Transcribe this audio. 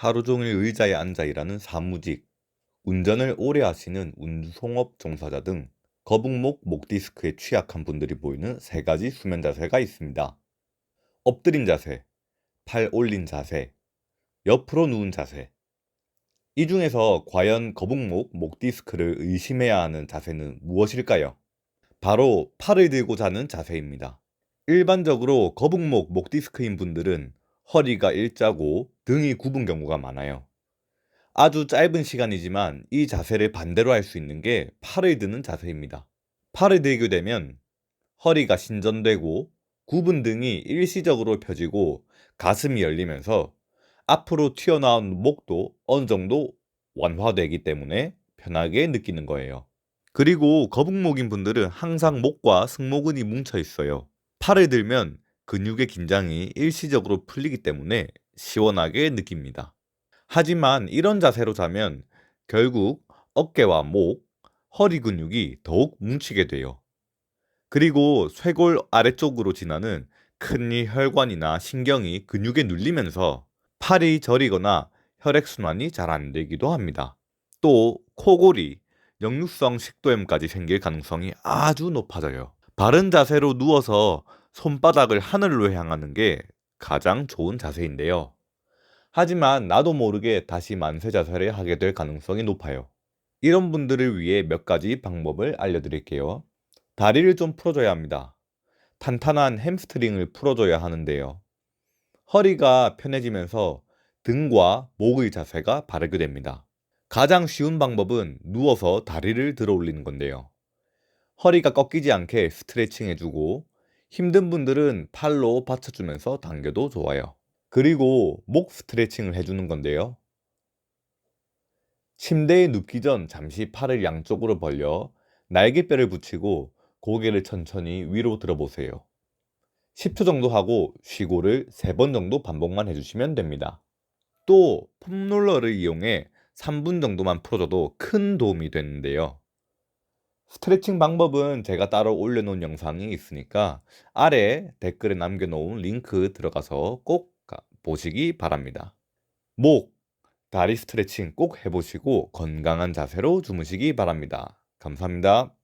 하루 종일 의자에 앉아 일하는 사무직, 운전을 오래 하시는 운송업 종사자 등 거북목, 목 디스크에 취약한 분들이 보이는 세 가지 수면 자세가 있습니다. 엎드린 자세, 팔 올린 자세, 옆으로 누운 자세. 이 중에서 과연 거북목, 목 디스크를 의심해야 하는 자세는 무엇일까요? 바로 팔을 들고 자는 자세입니다. 일반적으로 거북목, 목 디스크인 분들은 허리가 일자고 등이 굽은 경우가 많아요. 아주 짧은 시간이지만 이 자세를 반대로 할 수 있는 게 팔을 드는 자세입니다. 팔을 들게 되면 허리가 신전되고 굽은 등이 일시적으로 펴지고 가슴이 열리면서 앞으로 튀어나온 목도 어느 정도 완화되기 때문에 편하게 느끼는 거예요. 그리고 거북목인 분들은 항상 목과 승모근이 뭉쳐 있어요. 팔을 들면 근육의 긴장이 일시적으로 풀리기 때문에 시원하게 느낍니다. 하지만 이런 자세로 자면 결국 어깨와 목, 허리 근육이 더욱 뭉치게 돼요. 그리고 쇄골 아래쪽으로 지나는 큰 혈관이나 신경이 근육에 눌리면서 팔이 저리거나 혈액순환이 잘 안 되기도 합니다. 또 코골이, 역류성 식도염까지 생길 가능성이 아주 높아져요. 바른 자세로 누워서 손바닥을 하늘로 향하는 게 가장 좋은 자세인데요. 하지만 나도 모르게 다시 만세 자세를 하게 될 가능성이 높아요. 이런 분들을 위해 몇 가지 방법을 알려드릴게요. 다리를 좀 풀어줘야 합니다. 탄탄한 햄스트링을 풀어줘야 하는데요. 허리가 편해지면서 등과 목의 자세가 바르게 됩니다. 가장 쉬운 방법은 누워서 다리를 들어 올리는 건데요. 허리가 꺾이지 않게 스트레칭 해주고 힘든 분들은 팔로 받쳐주면서 당겨도 좋아요. 그리고 목 스트레칭을 해주는 건데요. 침대에 눕기 전 잠시 팔을 양쪽으로 벌려 날개뼈를 붙이고 고개를 천천히 위로 들어보세요. 10초 정도 하고 쉬고를 3번 정도 반복만 해주시면 됩니다. 또 폼롤러를 이용해 3분 정도만 풀어줘도 큰 도움이 되는데요. 스트레칭 방법은 제가 따로 올려놓은 영상이 있으니까 아래 댓글에 남겨놓은 링크 들어가서 꼭 보시기 바랍니다. 목, 다리 스트레칭 꼭 해보시고 건강한 자세로 주무시기 바랍니다. 감사합니다.